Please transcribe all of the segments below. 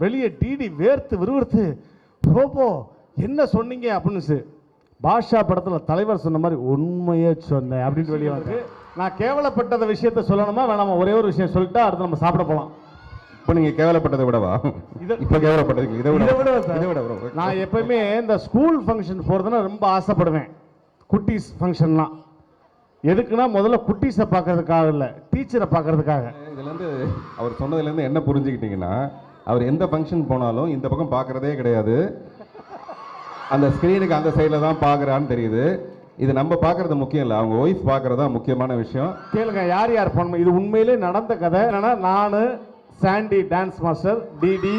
வெளியே டிடி வேர்த்து விறுவிறுத்து ரோபோ என்ன சொன்னீங்க? அப்படின்னு பாஷா படத்தில் தலைவர் சொன்ன மாதிரி உண்மையே சொன்னேன் அப்படின்னு வெளியே வந்து நான் கேவலப்பட்டத விஷயத்த சொல்லணுமா வேணாமா? ஒரே ஒரு விஷயம் சொல்லிட்டா அடுத்து நம்ம சாப்பிட போகலாம் இப்போ நீங்க கேவலப்பட்டதை விடவா? இத- இப்போ கேவலப்பட்டதுக்கு இதை விட விட. இதை விட. நான் எப்பயுமே இந்த ஸ்கூல் ஃபங்க்ஷன் போகிறதுனா ரொம்ப ஆசைப்படுவேன். குட்டீஸ் ஃபங்க்ஷன்லாம் எதுக்குன்னா முதல்ல குட்டீஸை பார்க்கறதுக்காக இல்லை டீச்சரை பார்க்கறதுக்காக. இதுல இருந்து அவர் சொன்னதுல இருந்து என்ன புரிஞ்சுக்கிட்டீங்கன்னா அவர் எந்த ஃபங்க்ஷன் போனாலும் இந்த பக்கம் பார்க்குறதே கிடையாது. அந்த ஸ்க்ரீனுக்கு அந்த சைடில் தான் பார்க்குறான்னு தெரியுது. இது நம்ம பார்க்கறது முக்கியம் இல்லை. அவங்க ஒய்ஃப் பார்க்கறது தான் முக்கியமான விஷயம். கேளுங்க யார் யார் போன இது உண்மையிலே நடந்த கதை. என்னன்னா நான் Sandy dance master DD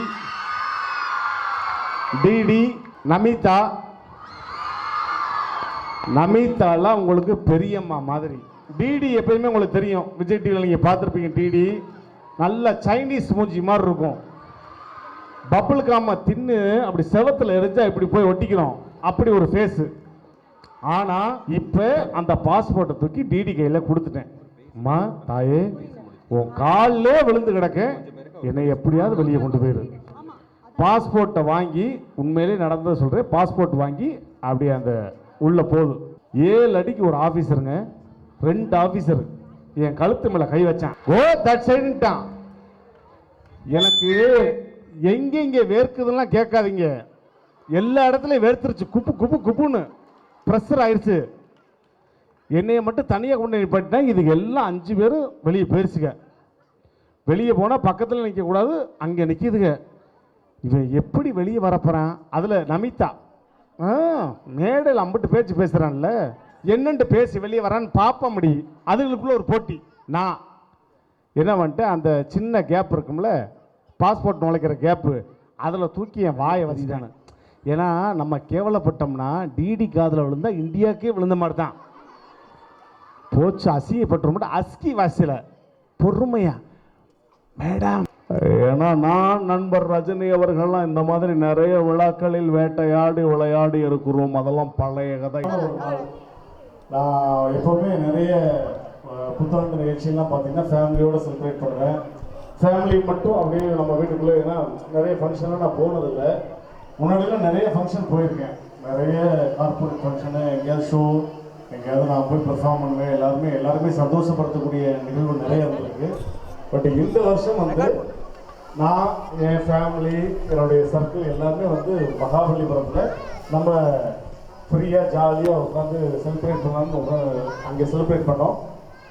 DD Namitha. நமிதாலாம் உங்களுக்கு பெரியம்மா மாதிரி. டிடி எப்பயுமே உங்களுக்கு தெரியும். விஜய் டிவியில் நீங்கள் பார்த்துருப்பீங்க டிடி நல்ல சைனீஸ் மூஞ்சி மாதிரி இருக்கும். பப்புள் காம தின்னு அப்படி செவத்துல எரிஞ்சா இப்படி போய் ஒட்டிக்கிறோம். அப்படி ஒரு ஃபேஸு ஆனால் இப்போ அந்த பாஸ்போர்ட்டை தூக்கி டிடி கையில் கொடுத்துட்டேன். அம்மா தாயே உன் காலிலே விழுந்து கிடக்க. என்னை எப்படியாவது வெளியே கொண்டு போயிரு. பாஸ்போர்ட்டை வாங்கி உண்மையிலே நடந்ததை சொல்கிறேன் பாஸ்போர்ட் வாங்கி அப்படியே அந்த உள்ள போதும் ஏழு அடிக்கு ஒரு ஆஃபீஸருங்க ரெண்டு ஆஃபீஸர் என் கழுத்து மேலே கை வச்சான். ஓ தட் சைடுட்டான் எனக்கு எங்கே இங்கே வேர்க்குதுலாம் கேட்காதீங்க. எல்லா இடத்துலையும் வேர்த்துருச்சு. குப்பு குப்பு குப்புன்னு ப்ரெஷர் ஆயிடுச்சு என்னையை மட்டும் தனியாக கொண்டு நிப்பாட்டினா இதுக்கு எல்லாம் அஞ்சு பேரும் வெளியே போயிடுச்சுங்க வெளியே போனால் பக்கத்தில் நிற்கக்கூடாது அங்கே நிற்கிதுங்க இவன் எப்படி வெளியே வரப்போகிறான் அதில் நமிதா. ஆ மேடையில் அம்பிட்டு பேச்சு பேசுகிறான்ல என்னன்ட்டு பேசி வெளியே வரான்னு பார்ப்ப முடி. அதுகளுக்குள்ள ஒரு போட்டி. நான் என்ன வந்துட்டு அந்த சின்ன கேப் இருக்கும்ல பாஸ்போர்ட் நுழைக்கிற கேப்பு அதில் தூக்கி என் வாயை வச்சுட்டானு ஏன்னா நம்ம கேவலப்பட்டோம்னா டிடி காதில் விழுந்தால் இந்தியாவுக்கே விழுந்த மாதிரி தான் போச்சு அசிங்கப்பட்டு அஸ்கி வாசில. பொறுமையா. மேடம். ஏன்னா நான் நண்பர் ரஜினி அவர்கள்லாம் இந்த மாதிரி நிறைய விழாக்களில் வேட்டையாடி விளையாடி இருக்கிறோம். அதெல்லாம் பழைய கதை. நான் எப்போவுமே நிறைய புத்தாண்டு நிகழ்ச்சியெல்லாம் பார்த்தீங்கன்னா ஃபேமிலியோட செலிப்ரேட் பண்ணுவேன். ஃபேமிலி மட்டும் அப்படியே நம்ம வீட்டுக்குள்ளே ஏன்னா நிறைய ஃபங்க்ஷன்லாம் நான் போனதில்லை. முன்னாடிலாம் நிறைய ஃபங்க்ஷன் போயிருக்கேன். நிறைய கார்ப்பரேட் ஃபங்க்ஷனு எங்கேயாவது ஷோ எங்கேயாவது நான் போய் பெர்ஃபார்ம் பண்ணுவேன் எல்லாருமே எல்லாருமே சந்தோஷப்படுத்தக்கூடிய நிகழ்வு நிறைய இருந்திருக்கு. பட் இந்த வருஷம் வந்து நான் என் ஃபேமிலி என்னுடைய சர்க்கிள் எல்லாருமே வந்து மகாபலிபுரத்தில் நம்ம ஃப்ரீயாக ஜாலியாக உட்காந்து செலிப்ரேட் பண்ணலாம்னு அங்கே செலிப்ரேட் பண்ணோம்.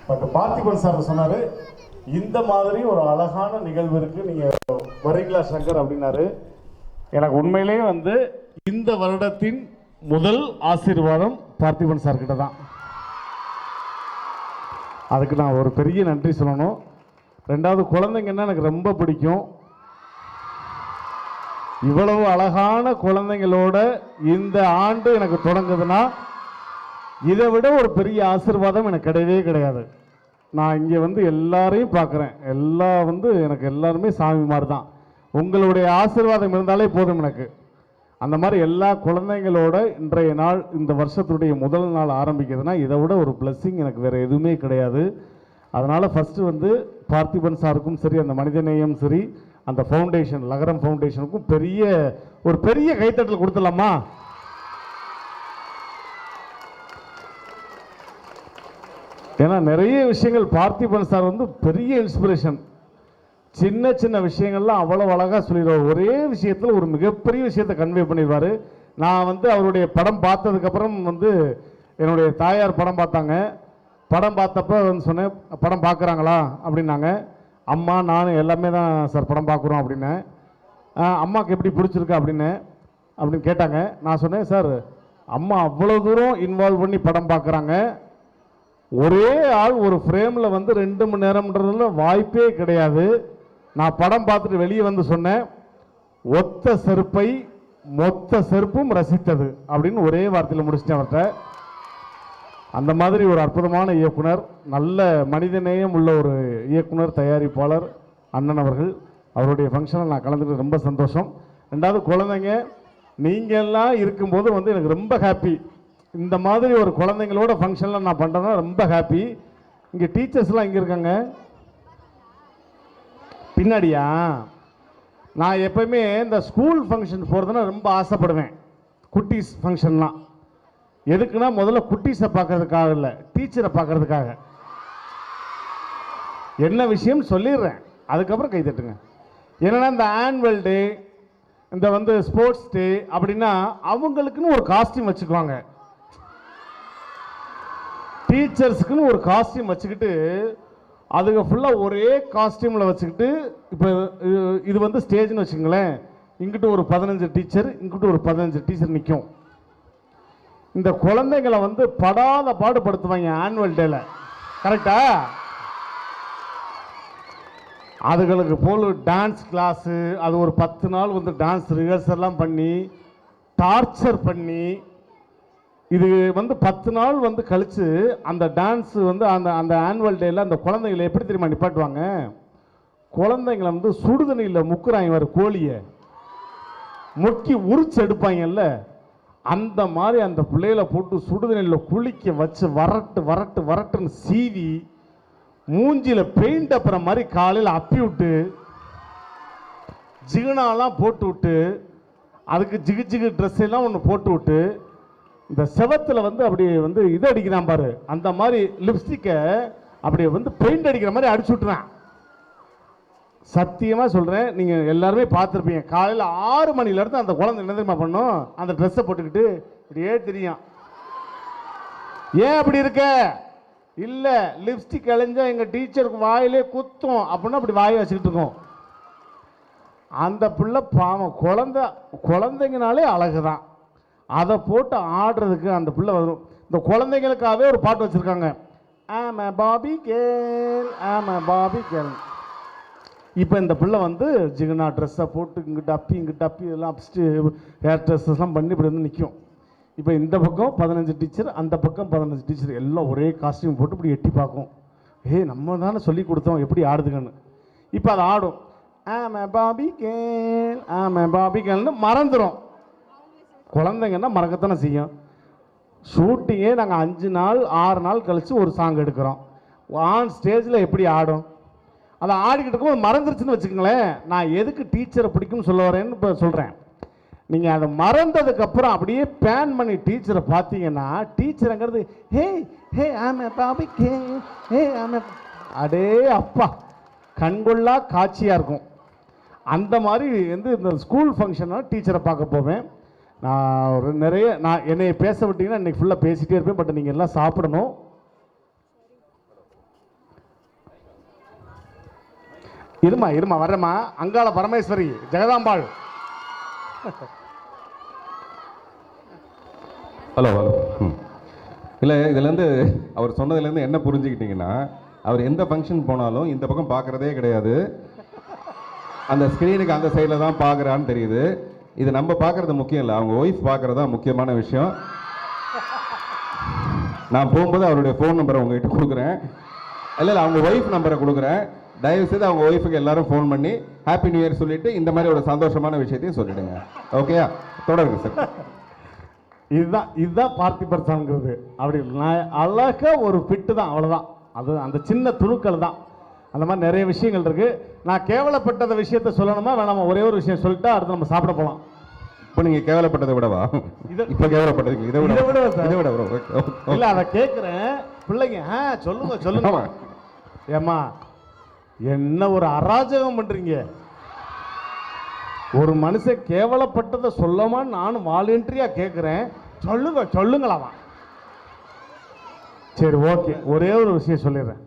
பட் பார்த்திபன் சார் சொன்னார் இந்த மாதிரி ஒரு அழகான நிகழ்வு இருக்குது நீங்கள் வரீங்களா சங்கர்? அப்படின்னாரு. எனக்கு உண்மையிலேயே வந்து இந்த வருடத்தின் முதல் ஆசீர்வாதம் பார்த்திபன் சார்கிட்ட தான். அதுக்கு நான் ஒரு பெரிய நன்றி சொல்லணும். ரெண்டாவது குழந்தைங்கன்னா எனக்கு ரொம்ப பிடிக்கும். இவ்வளவு அழகான குழந்தைங்களோட இந்த ஆண்டு எனக்கு தொடங்குதுன்னா இதை விட ஒரு பெரிய ஆசிர்வாதம் எனக்கு கிடையவே கிடையாது. நான் இங்கே வந்து எல்லாரையும் பார்க்குறேன். எல்லா வந்து எனக்கு எல்லாருமே சாமி மாதிரி தான் உங்களுடைய ஆசீர்வாதம் இருந்தாலே போதும் எனக்கு. அந்த மாதிரி எல்லா குழந்தைங்களோட இன்றைய நாள் இந்த வருஷத்துடைய முதல் நாள் ஆரம்பிக்கிறதுனா இதை விட ஒரு பிளஸ்ஸிங் எனக்கு வேறு எதுவுமே கிடையாது. அதனால் ஃபஸ்ட்டு வந்து பார்த்திபன் சாருக்கும் சரி அந்த மனிதநேயம் சரி அந்த ஃபவுண்டேஷன் லகரம் ஃபவுண்டேஷனுக்கும் பெரிய ஒரு பெரிய கைத்தட்டல் கொடுத்துடலாமா? ஏன்னா நிறைய விஷயங்கள் பார்த்திபன் சார் வந்து பெரிய இன்ஸ்பிரேஷன் சின்ன சின்ன விஷயங்கள்லாம் அவ்வளோ அழகாக சொல்லிடுவார். ஒரே விஷயத்தில் ஒரு மிகப்பெரிய விஷயத்தை கன்வே பண்ணிடுவார். நான் வந்து அவருடைய படம் பார்த்ததுக்கப்புறம் வந்து என்னுடைய தாயார் படம் பார்த்தாங்க. படம் பார்த்தப்ப வந்து சொன்னேன் படம் பார்க்குறாங்களா? அப்படின்னாங்க. அம்மா நான் எல்லாமே தான் சார் படம் பார்க்குறோம் அப்படின்னேன். அம்மாவுக்கு எப்படி பிடிச்சிருக்கு? அப்படின்னு அப்படின்னு கேட்டாங்க. நான் சொன்னேன் சார் அம்மா அவ்வளோ தூரம் இன்வால்வ் பண்ணி படம் பார்க்குறாங்க. ஒரே ஆள் ஒரு ஃப்ரேமில் வந்து ரெண்டு மணி நேரம்ன்றதுல வாய்ப்பே கிடையாது. நான் படம் பார்த்துட்டு வெளியே வந்து சொன்னேன் ஒத்த செருப்பை மொத்த செருப்பும் ரசித்தது அப்படின்னு ஒரே வார்த்தையில் முடிச்சிட்டேன் அவர்கிட்ட. அந்த மாதிரி ஒரு அற்புதமான இயக்குனர் நல்ல மனிதநேயம் உள்ள ஒரு இயக்குனர் தயாரிப்பாளர் அண்ணன் அவர்கள். அவருடைய ஃபங்க்ஷனில் நான் கலந்துட்டு ரொம்ப சந்தோஷம். ரெண்டாவது குழந்தைங்க நீங்கள் எல்லாம் இருக்கும்போது வந்து எனக்கு ரொம்ப ஹாப்பி இந்த மாதிரி ஒரு குழந்தைங்களோட ஃபங்க்ஷனில் நான் பண்ணுறேன்னா ரொம்ப ஹாப்பி இங்கே டீச்சர்ஸ்லாம் இங்கே இருக்காங்க? பின்னாடியா? நான் எப்பயுமே இந்த ஸ்கூல் ஃபங்க்ஷன் போகிறதுனா ரொம்ப ஆசைப்படுவேன். குட்டீஸ் ஃபங்க்ஷன்லாம் எதுக்குன்னா முதல்ல குட்டீஸை பார்க்கறதுக்காக இல்லை டீச்சரை பார்க்கறதுக்காக. என்ன விஷயம் சொல்லிடுறேன். அதுக்கப்புறம் கை தட்டுங்க. என்னென்னா இந்த ஆனுவல் டே இந்த வந்து ஸ்போர்ட்ஸ் டே அப்படின்னா அவங்களுக்குன்னு ஒரு காஸ்டியூம் வச்சுக்குவாங்க. டீச்சர்ஸுக்குன்னு ஒரு காஸ்டியூம் வச்சுக்கிட்டு அதுங்க ஃபுல்லாக ஒரே காஸ்டியூமில் வச்சுக்கிட்டு இப்போ இது- இது வந்து ஸ்டேஜ்னு வச்சுங்களேன் இங்கிட்டு ஒரு பதினஞ்சு டீச்சர் இங்கிட்டு ஒரு பதினஞ்சு டீச்சர் நிற்கும் இந்த குழந்தைங்களை வந்து படாத பாடுபடுத்துவாங்க ஆனுவல் டேல கரெக்டா அதுகளுக்கு போல் டான்ஸ் கிளாஸு அது ஒரு பத்து நாள் வந்து டான்ஸ் ரிஹர்சல்லாம் பண்ணி டார்ச்சர் பண்ணி இது வந்து பத்து நாள் வந்து கழித்து அந்த டான்ஸ் வந்து அந்த அந்த ஆனுவல் டேயில் அந்த குழந்தைங்களை எப்படி தெரியுமா நிப்பாட்டுவாங்க? குழந்தைங்களை வந்து சுடுதண்ணியில் முக்குறாங்க வர கோழியை. முக்கி உரிச்சு எடுப்பாங்கல்ல அந்த மாதிரி அந்த பிள்ளைகளை போட்டு சுடுதண்ணியில் குளிக்க வச்சு வரட்டு வரட்டு வரட்டுன்னு சீவி மூஞ்சியில் பெயிண்ட் அப்புற மாதிரி காலையில் அப்பி விட்டு ஜிகுனாலாம் போட்டு விட்டு அதுக்கு ஜிகு ஜிகு ட்ரெஸ் எல்லாம் ஒன்று போட்டு விட்டு இந்த செவத்தில் வந்து அப்படி வந்து இது அடிக்கிறான் பாரு. அந்த மாதிரி லிப்ஸ்டிக்கை அப்படி வந்து பெயிண்ட் அடிக்கிற மாதிரி அடிச்சு விட்டுறான். சத்தியமாக சொல்கிறேன் நீங்கள் எல்லாருமே பார்த்துருப்பீங்க. காலையில் ஆறு மணிலேருந்து அந்த குழந்தை என்ன தெரியுமா பண்ணும்? அந்த ட்ரெஸ்ஸை போட்டுக்கிட்டு இப்படியே தெரியும். ஏன் அப்படி இருக்க? இல்லை லிப்ஸ்டிக் அழிஞ்சா எங்கள் டீச்சருக்கு வாயிலே குத்தும் அப்படின்னு அப்படி வாய் வச்சுக்கிட்டு இருக்கோம். அந்த பிள்ளை பாவம் குழந்த குழந்தைங்கனாலே அழகு தான் அதை போட்டு ஆடுறதுக்கு அந்த பிள்ளை வரும். இந்த குழந்தைங்களுக்காகவே ஒரு பாட்டு வச்சுருக்காங்க. ஆம பாபி கேள் ஆம பாபி கேள் இப்போ இந்த பிள்ளை வந்து ஜிகனா ட்ரெஸ்ஸை போட்டு இங்கிட்ட அப்பி இங்கிட்ட அப்பி இதெல்லாம் அப்பிச்சிட்டு ஹேர் ட்ரெஸ்ஸஸ்லாம் பண்ணி இப்படி வந்து நிற்கும் இப்போ இந்த பக்கம் பதினஞ்சு டீச்சர் அந்த பக்கம் பதினஞ்சு டீச்சர் எல்லாம் ஒரே காஸ்டியூம் போட்டு இப்படி எட்டி பார்க்கும். ஏய் நம்ம தானே சொல்லி கொடுத்தோம் எப்படி ஆடுதுங்கன்னு. இப்போ அது ஆடும். ஆம பாபி கேள் ஆம பாபி கேள்னு மறந்துடும் குழந்தைங்கன்னா மறக்கத்தானே செய்யும். ஷூட்டிங்கே நாங்கள் அஞ்சு நாள் ஆறு நாள் கழித்து ஒரு சாங் எடுக்கிறோம். ஆன் ஸ்டேஜில் எப்படி ஆடும்? அதை ஆடிக்கிட்டு இருக்கும்போது மறந்துருச்சுன்னு வச்சுக்கோங்களேன். நான் எதுக்கு டீச்சரை பிடிக்கும்னு சொல்ல வரேன்னு இப்போ சொல்கிறேன் நீங்கள் அதை மறந்ததுக்கப்புறம் அப்படியே பேன் பண்ணி டீச்சரை பார்த்தீங்கன்னா டீச்சருங்கிறது ஹே ஹே ஆமே பாபி கே ஹே ஆமே அடே அப்பா. கண்கொள்ளா காட்சியாக இருக்கும். அந்த மாதிரி வந்து இந்த ஸ்கூல் ஃபங்க்ஷனாக டீச்சரை பார்க்க போவேன். நான் ஒரு நிறைய நான் என்னை பேச விட்டீங்கன்னா இன்றைக்கி ஃபுல்லாக பேசிகிட்டே இருப்பேன் பட் நீங்கள் எல்லாம் சாப்பிடணும். இருமா இருமா வரேம்மா அங்காள பரமேஸ்வரி ஜெகதாம்பாள். ஹலோ ஹலோ இல்லை இதுலேருந்து அவர் சொன்னதுலேருந்து என்ன புரிஞ்சுக்கிட்டீங்கன்னா அவர் எந்த ஃபங்க்ஷன் போனாலும் இந்த பக்கம் பார்க்குறதே கிடையாது. அந்த ஸ்க்ரீனுக்கு அந்த சைடில் தான் பார்க்குறான்னு தெரியுது. இது நம்ம பார்க்குறது முக்கியம் இல்லை. அவங்க ஒய்ஃப் பார்க்குறது தான் முக்கியமான விஷயம். நான் போகும்போது அவருடைய ஃபோன் நம்பரை உங்ககிட்ட கொடுக்குறேன். இல்லை இல்லை அவங்க ஒய்ஃப் நம்பரை கொடுக்குறேன். தயவு செய்து அவங்க ஒய்ஃபுக்கு எல்லாரும் ஃபோன் பண்ணி ஹாப்பி நியூ இயர் சொல்லிட்டு இந்த மாதிரி ஒரு சந்தோஷமான விஷயத்தையும் சொல்லிடுங்க. ஓகேயா தொடருங்க சார் இதுதான் இதுதான் பார்த்திபர் சாங்கிறது. அப்படி நான் அழகா ஒரு ஃபிட்டு தான் அவ்வளோதான் அது அந்த சின்ன துணுக்கள் தான் அந்த மாதிரி நிறைய விஷயங்கள் இருக்கு. நான் கேவலப்பட்டத விஷயத்த சொல்லணுமா வேணாமா? ஒரே ஒரு விஷயம் சொல்லிட்டா அடுத்து நம்ம சாப்பிட போகலாம் இப்போ நீங்க கேவலப்பட்டதை விடவா? இப்போ கேவலப்பட்டது இதை விட சார்? இதை விட. இல்ல அதை கேட்குறேன் பிள்ளைங்க ஆ சொல்லுங்க சொல்லுங்க. ஏம்மா என்ன ஒரு அராஜகம் பண்றீங்க? ஒரு மனுஷன் கேவலப்பட்டதை சொல்லமான்னு நானும் வாலண்டியா கேட்குறேன் சொல்லுங்க சொல்லுங்களாமா சரி ஓகே. ஒரே ஒரு விஷயம் சொல்லிடுறேன்.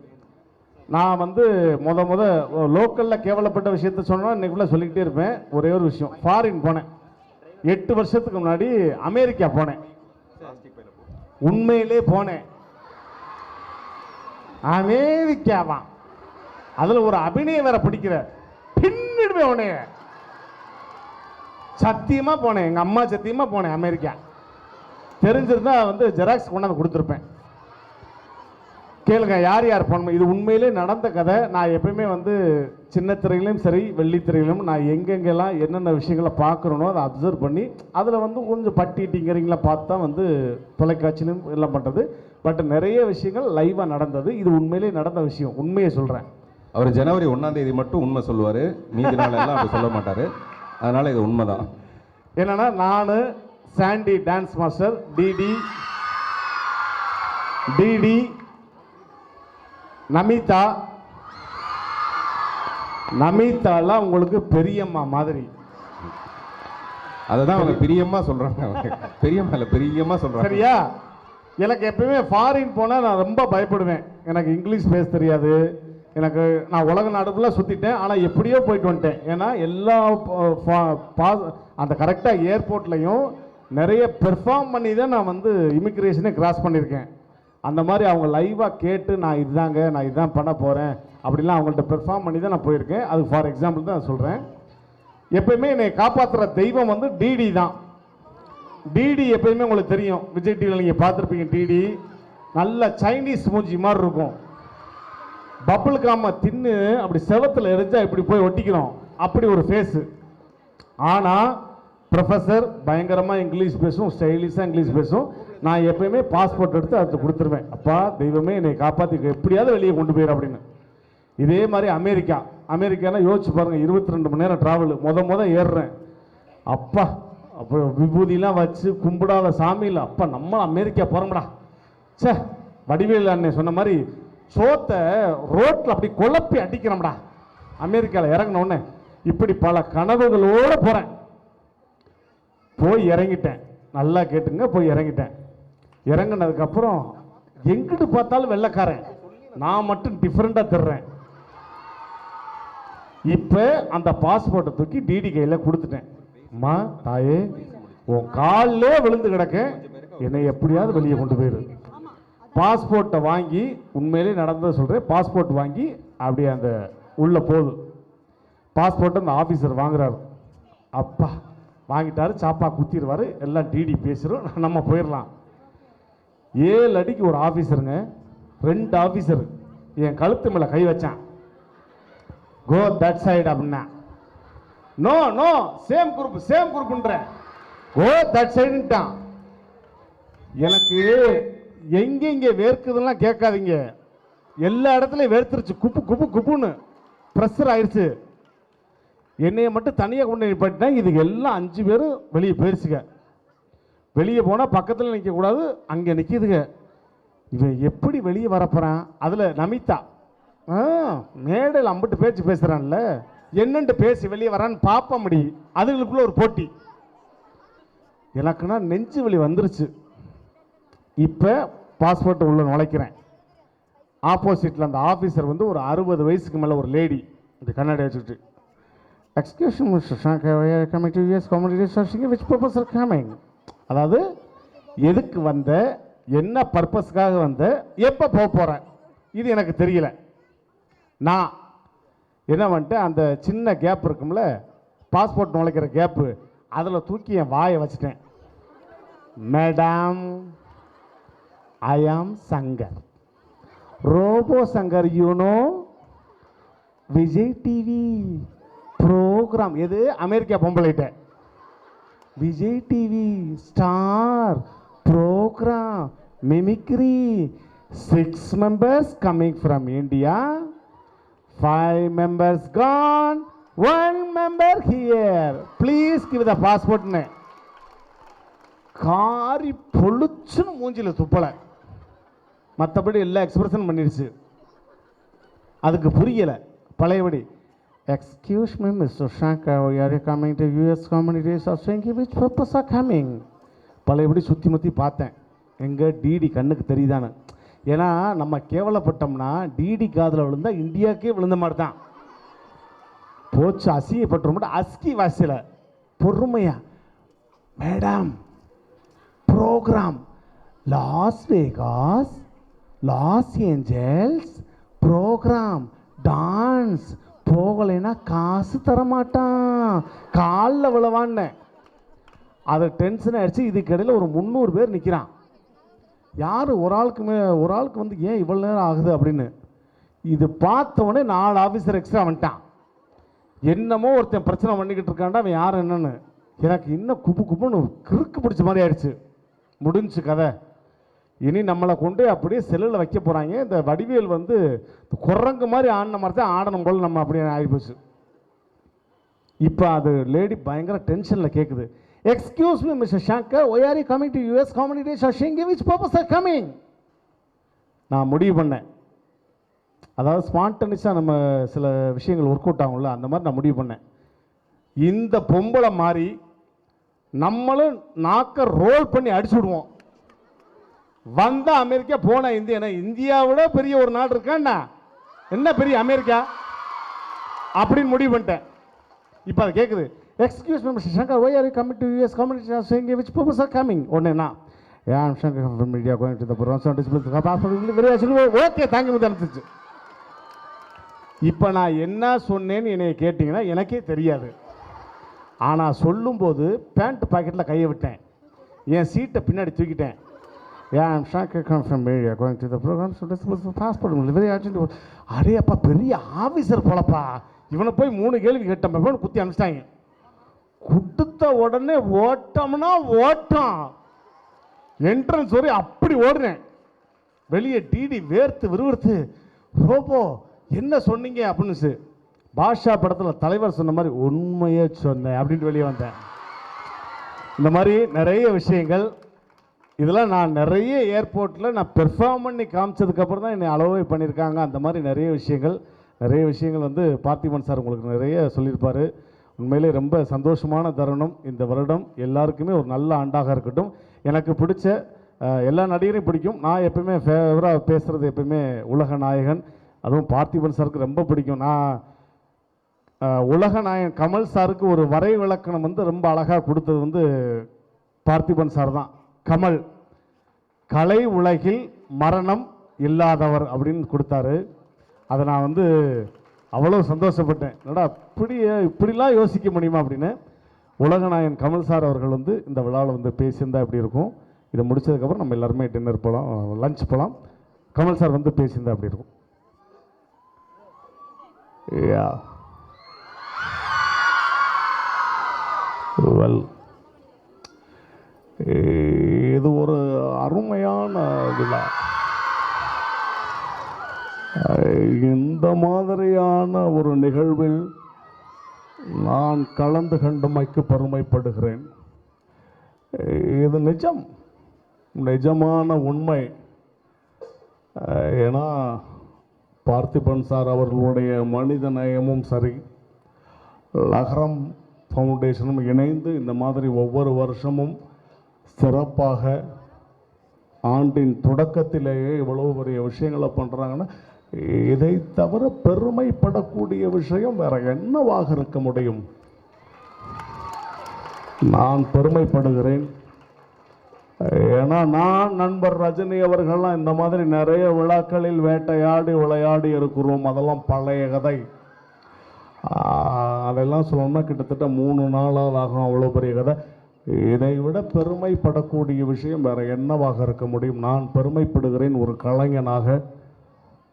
நான் வந்து முத முத லோக்கலில் கேவலப்பட்ட விஷயத்த சொன்னால் இன்னைக்குள்ளே சொல்லிக்கிட்டே இருப்பேன். ஒரே ஒரு விஷயம். ஃபாரின் போனேன். எட்டு வருஷத்துக்கு முன்னாடி அமெரிக்கா போனேன். உண்மையிலே போனேன். அமெரிக்காவா? அதில் ஒரு அபிநயம் வேற பிடிக்கிற. பின்னிடுவேன் உன்னைய சத்தியமாக போனேன். எங்கள் அம்மா சத்தியமாக போனேன் அமெரிக்கா. தெரிஞ்சிருந்தா வந்து ஜெராக்ஸ் கொண்டாந்து கொடுத்துருப்பேன். கேளுங்க யார் யார் போனோம் இது உண்மையிலே நடந்த கதை. நான் எப்பயுமே வந்து சின்ன திரையிலும் சரி வெள்ளித்திரையிலும் நான் எங்கெங்கெல்லாம் என்னென்ன விஷயங்களை பார்க்குறனோ அதை அப்சர்வ் பண்ணி அதில் வந்து கொஞ்சம் பட்டி டிங்கரிங்லாம் பார்த்து தான் வந்து தொலைக்காட்சியிலும் எல்லாம் பண்ணுறது பட் நிறைய விஷயங்கள் லைவாக நடந்தது. இது உண்மையிலே நடந்த விஷயம். உண்மையை சொல்கிறேன் அவர் ஜனவரி ஒன்றாம் தேதி மட்டும் உண்மை சொல்லுவார். மீதி நாள் எல்லாம் அப்படி சொல்ல மாட்டார். அதனால் இது உண்மைதான். என்னன்னா நான் Sandy dance master DD DD Namitha. நமிதாலாம் உங்களுக்கு பெரியம்மா மாதிரி. அதை தான் அவங்க பிரியமாக சொல்கிறாங்க பெரியம்மா இல்லை பிரியமாக சொல்கிறாங்க சரியா? எனக்கு எப்பயுமே ஃபாரின் போனால் நான் ரொம்ப பயப்படுவேன். எனக்கு இங்கிலீஷ் பேச தெரியாது. எனக்கு நான் உலக நாடு ஃபுல்லாக சுற்றிட்டேன் ஆனால் எப்படியோ போயிட்டு வந்துட்டேன். ஏன்னா எல்லா ப- பா- பா- அந்த கரெக்டாக ஏர்போர்ட்லேயும் நிறைய பெர்ஃபார்ம் பண்ணி தான் நான் வந்து இமிக்ரேஷனே கிராஸ் பண்ணியிருக்கேன். அந்த மாதிரி அவங்க லைவாக கேட்டு நான் இதுதாங்க நான் இதுதான் பண்ண போகிறேன் அப்படிலாம் அவங்கள்ட்ட பெர்ஃபார்ம் பண்ணி தான் நான் போயிருக்கேன். அது ஃபார் எக்ஸாம்பிள் தான் நான் சொல்கிறேன் எப்பயுமே என்னை காப்பாற்றுற தெய்வம் வந்து டிடி தான். டிடி எப்பயுமே உங்களுக்கு தெரியும். விஜய் டிவியில் நீங்கள் பார்த்துருப்பீங்க டிடி நல்ல சைனீஸ் மூஞ்சி மாதிரி இருக்கும். பப்புள் காம தின்னு அப்படி செவத்தில் எரிஞ்சா இப்படி போய் ஒட்டிக்கிறோம். அப்படி ஒரு ஃபேஸு ஆனால் ப்ரொஃபஸர் பயங்கரமாக இங்கிலீஷ் பேசும் ஸ்டைலிஷாக இங்கிலீஷ் பேசும். நான் எப்பயுமே பாஸ்போர்ட் எடுத்து அதை கொடுத்துருவேன். அப்பா தெய்வமே என்னை காப்பாற்றி எப்படியாவது வெளியே கொண்டு போயிரு அப்படின்னு. இதே மாதிரி அமெரிக்கா. அமெரிக்கானா யோசிச்சு பாருங்கள் இருபத்தி ரெண்டு மணி நேரம் ட்ராவல் முத முத ஏறுறேன். அப்பா அப்போ விபூதிலாம் வச்சு கும்பிடாத சாமியில் அப்பா நம்ம அமெரிக்கா போகிறோம்டா சே வடிவேல் அண்ணன் சொன்ன மாதிரி சோத்தை ரோட்டில் அப்படி குழப்பி அடிக்கிறோம்டா. அமெரிக்காவில் இறங்கினோடனே இப்படி பல கனவுகளோடு போகிறேன் போய் இறங்கிட்டேன். நல்லா கேட்டுங்க போய் இறங்கிட்டேன். இறங்கினதுக்கப்புறம் எங்கிட்டு பார்த்தாலும் வெள்ளைக்காரன். நான் மட்டும் டிஃப்ரெண்ட்டாக தர்றேன். இப்போ அந்த பாஸ்போர்ட்டை தூக்கி டிடி கையில் கொடுத்துட்டேன். அம்மா தாயே உன் காலிலே விழுந்து கிடக்க என்னை எப்படியாவது வெளியே கொண்டு போயிரு. பாஸ்போர்ட்டை வாங்கி உண்மையிலே நடந்ததை சொல்கிறேன் பாஸ்போர்ட் வாங்கி அப்படியே அந்த உள்ளே போகுது. பாஸ்போர்ட்டை அந்த ஆஃபீஸர் வாங்குறாரு. அப்பா வாங்கிட்டாரு சாப்பா குத்திடுவார் எல்லாம் டிடி பேசுகிறோம் நம்ம போயிடலாம் ஏழு அடிக்கு ஒரு ஆஃபீஸருங்க ரெண்டு ஆஃபீஸர் என் கழுத்து மேலே கை வச்சான். கோ தட் சைடு அப்படின்னா. No no same group same குரூப்ன்ற go that சைடுன்ட்டான் எனக்கு எங்கே இங்கே வேர்க்குதுலாம் கேட்காதீங்க. எல்லா இடத்துலையும் வேர்த்துருச்சு குப்பு குப்பு குப்புன்னு. ப்ரெஷர் ஆயிடுச்சு என்னையை மட்டும் தனியாக கொண்டு நிப்பாட்டினா இதுக்கு எல்லாம் அஞ்சு பேரும் வெளியே போயிடுச்சுங்க வெளியே போனால் பக்கத்தில் நிற்கக்கூடாது அங்கே நிற்கிதுங்க இவன் எப்படி வெளியே வரப்போகிறான் அதில் நமிதா. ஆ மேடையில் அம்பிட்டு பேச்சு பேசுகிறான்ல என்னன்ட்டு பேசி வெளியே வரான்னு பார்ப்ப முடி. அதுகளுக்குள்ள ஒரு போட்டி. எனக்குன்னா நெஞ்சு வலி வந்துருச்சு. இப்போ பாஸ்போர்ட் உள்ள நுழைக்கிறேன். ஆப்போசிட்டில் அந்த ஆஃபீஸர் வந்து ஒரு அறுபது வயசுக்கு மேலே ஒரு லேடி இந்த கண்ணாடி வச்சுக்கிட்டு. Excuse mister Shankar coming to US community searching which purpose coming அதாவது எதுக்கு வந்த என்ன பர்பஸ்க்காக வந்த எப்போ போக போகிறேன் இது எனக்கு தெரியல. நான் என்ன வந்துட்டு அந்த சின்ன கேப் இருக்கும்ல பாஸ்போர்ட் நுழைக்கிற கேப்பு அதில் தூக்கி என் வாயை வச்சுட்டேன். Madam I am Sankar Robo Sankar you know Vijay TV program எது? America பொம்பளைட்ட Vijay TV star program mimicry six members coming from India five members gone one member here please give the பாஸ்போர்ட்னு காரி பொழுச்சுன்னு மூஞ்சில துப்பலை. மற்றபடி எல்லா expression பண்ணிடுச்சு அதுக்கு புரியலை. பழையபடி. எக்ஸ்கியூஸ் மீ மிஸ்டர் ஷாங்கர் யார் coming to US communities of swingy which purpose are coming பழையபடி சுற்றி முற்றி பார்த்தேன். எங்கே டிடி கண்ணுக்கு தெரியுதானு ஏன்னா நம்ம கேவலப்பட்டோம்னா டிடி காதில் விழுந்தால் இந்தியாவுக்கே விழுந்த மாதிரி தான் போச்சு அசிங்கப்பட்டுரும் அஸ்கி வாசியில் பொறுமையா. Madam program Las Vegas Los Angeles program dance போகலைன்னா காசு தரமாட்டான். காலில் விழவான்னு. அது டென்ஷன் ஆகிடுச்சு இதுக்கு இடையில் ஒரு முந்நூறு பேர் நிற்கிறான் யார் ஒரு ஆளுக்கு மே ஒரு ஆளுக்கு வந்து ஏன் இவ்வளோ நேரம் ஆகுது அப்படின்னு? இது பார்த்தவொடனே நாலு ஆஃபீஸர் எக்ஸ்ட்ரா வந்துட்டான். என்னமோ ஒருத்தன் பிரச்சனை பண்ணிக்கிட்டு இருக்கான்டா அவன் யார் என்னன்னு. எனக்கு இன்னும் குப்பு குப்புன்னு கிறுக்கு பிடிச்ச மாதிரி ஆயிடுச்சு. முடிஞ்சு கதை. இனி நம்மளை கொண்டு அப்படியே செல்லில் வைக்க போகிறாங்க இந்த வடிவேல் வந்து குரங்கு மாதிரி ஆடின மாதிரி தான் ஆடணும் போல் நம்ம அப்படியே ஆகிப்போச்சு இப்போ அது லேடி பயங்கர டென்ஷனில் கேட்குது excuse me mister Shankar why are you coming to US comedy day ஷிங்கி which purpose are coming நான் முடிவு பண்ணேன். அதாவது ஸ்பான்டனிஸாக நம்ம சில விஷயங்கள் ஒர்க் அவுட் ஆகும்ல அந்த மாதிரி நான் முடிவு பண்ணேன். இந்த பொம்பளை மாதிரி நம்மளும் நாக்க ரோல் பண்ணி அடிச்சு விடுவோம். வந்த அமெரிக்கா போன இந்தியா. இந்தியாவோட பெரிய ஒரு நாடு இருக்கான்னா என்ன? பெரிய அமெரிக்கா? அப்படின்னு முடிவு பண்ணிட்டேன். இப்போ அது கேட்குது excuse me Sankar why are you coming to US community which purpose are coming ஒன்றுனா ஏன் Sankar from media going to the program display okay thank you முத அனுப்பிச்சு இப்போ நான் என்ன சொன்னேன்னு என்னை கேட்டிங்கன்னா எனக்கே தெரியாது. ஆனால் சொல்லும்போது பேண்ட் பாக்கெட்டில் கையை விட்டேன். என் சீட்டை பின்னாடி தூக்கிட்டேன். ஏன் Shankar come from media going to the program passport very urgent array அப்பா பெரிய ஆஃபீஸர் போலப்பா. இவனை போய் மூணு கேள்வி கேட்டேன். குத்தி அனுப்பிச்சிட்டாங்க. கொடுத்த உடனே ஓட்டம்னா ஓட்டம். என்ட்ரன்ஸ் வரை அப்படி ஓடுறேன். வெளியே டிடி வேர்த்து விறுவிறுத்து ரோபோ என்ன சொன்னீங்க? அப்படின்னு பாஷா படத்தில் தலைவர் சொன்ன மாதிரி உண்மையே சொன்னேன் அப்படின்ட்டு வெளியே வந்தேன். இந்த மாதிரி நிறைய விஷயங்கள் இதெல்லாம் நான் நிறைய ஏர்போர்ட்டில் நான் பெர்ஃபார்ம் பண்ணி காமிச்சதுக்கப்புறம் தான் என்னை அளவே பண்ணியிருக்காங்க. அந்த மாதிரி நிறைய விஷயங்கள் நிறைய விஷயங்கள் வந்து பார்த்திபன் சார் உங்களுக்கு நிறைய சொல்லியிருப்பார். உண்மையிலே ரொம்ப சந்தோஷமான தருணம் இந்த வருடம். எல்லாருக்குமே ஒரு நல்ல ஆண்டாக இருக்கட்டும். எனக்கு பிடிச்ச எல்லா நடிகரையும் பிடிக்கும். நான் எப்பவுமே ஃபேவராக பேசுகிறது எப்பவுமே உலக நாயகன். அதுவும் பார்த்திபன் சாருக்கு ரொம்ப பிடிக்கும். நான் உலக நாயகன் கமல் சாருக்கு ஒரு வரை விளக்கணம் வந்து ரொம்ப அழகாக கொடுத்தது வந்து பார்த்திபன் சார் தான். கமல் கலை உலகில் மரணம் இல்லாதவர் அப்படின்னு கொடுத்தாரு. அதை நான் வந்து அவ்வளோ சந்தோஷப்பட்டேன். என்னடா இப்படி இப்படிலாம் யோசிக்க முடியுமா அப்படின்னு. உலகநாயகன் கமல் சார் அவர்கள் வந்து இந்த விழாவில் வந்து பேசியிருந்தா எப்படி இருக்கும்? இதை முடிச்சதுக்கப்புறம் நம்ம எல்லாருமே டின்னர் போகலாம் லஞ்ச் போகலாம் கமல் சார் வந்து பேசியிருந்தா அப்படி இருக்கும்? யா வெல் இது ஒரு அருமையான விழா. இந்த மாதிரியான ஒரு நிகழ்வில் நான் கலந்து கண்டமைக்கு பெருமைப்படுகிறேன். இது நிஜம். நிஜமான உண்மை. ஏன்னா பார்த்திபன் சார் அவர்களுடைய மனித நயமும் சரி லகரம் ஃபவுண்டேஷனும் இணைந்து இந்த மாதிரி ஒவ்வொரு வருஷமும் சிறப்பாக ஆண்டின் தொடக்கத்திலேயே இவ்வளவு பெரிய விஷயங்களை பண்ணுறாங்கன்னா இதை தவிர பெருமைப்படக்கூடிய விஷயம் வேற என்னவாக இருக்க முடியும்? நான் பெருமைப்படுகிறேன். ஏன்னா நான் நண்பர் ரஜினி அவர்கள்லாம் இந்த மாதிரி நிறைய விழாக்களில் வேட்டையாடி விளையாடி இருக்கிறோம். அதெல்லாம் பழைய கதை. அதெல்லாம் சொல்லணும்னா கிட்டத்தட்ட மூணு நாளாக ஆகும் அவ்வளோ பெரிய கதை. இதை விட பெருமைப்படக்கூடிய விஷயம் வேற என்னவாக இருக்க முடியும்? நான் பெருமைப்படுகிறேன் ஒரு கலைஞனாக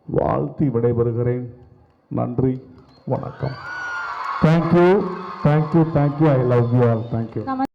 வாழ்த்தி விடைபெறுகிறேன். நன்றி வணக்கம். Thank you thank you thank you I love you all thank you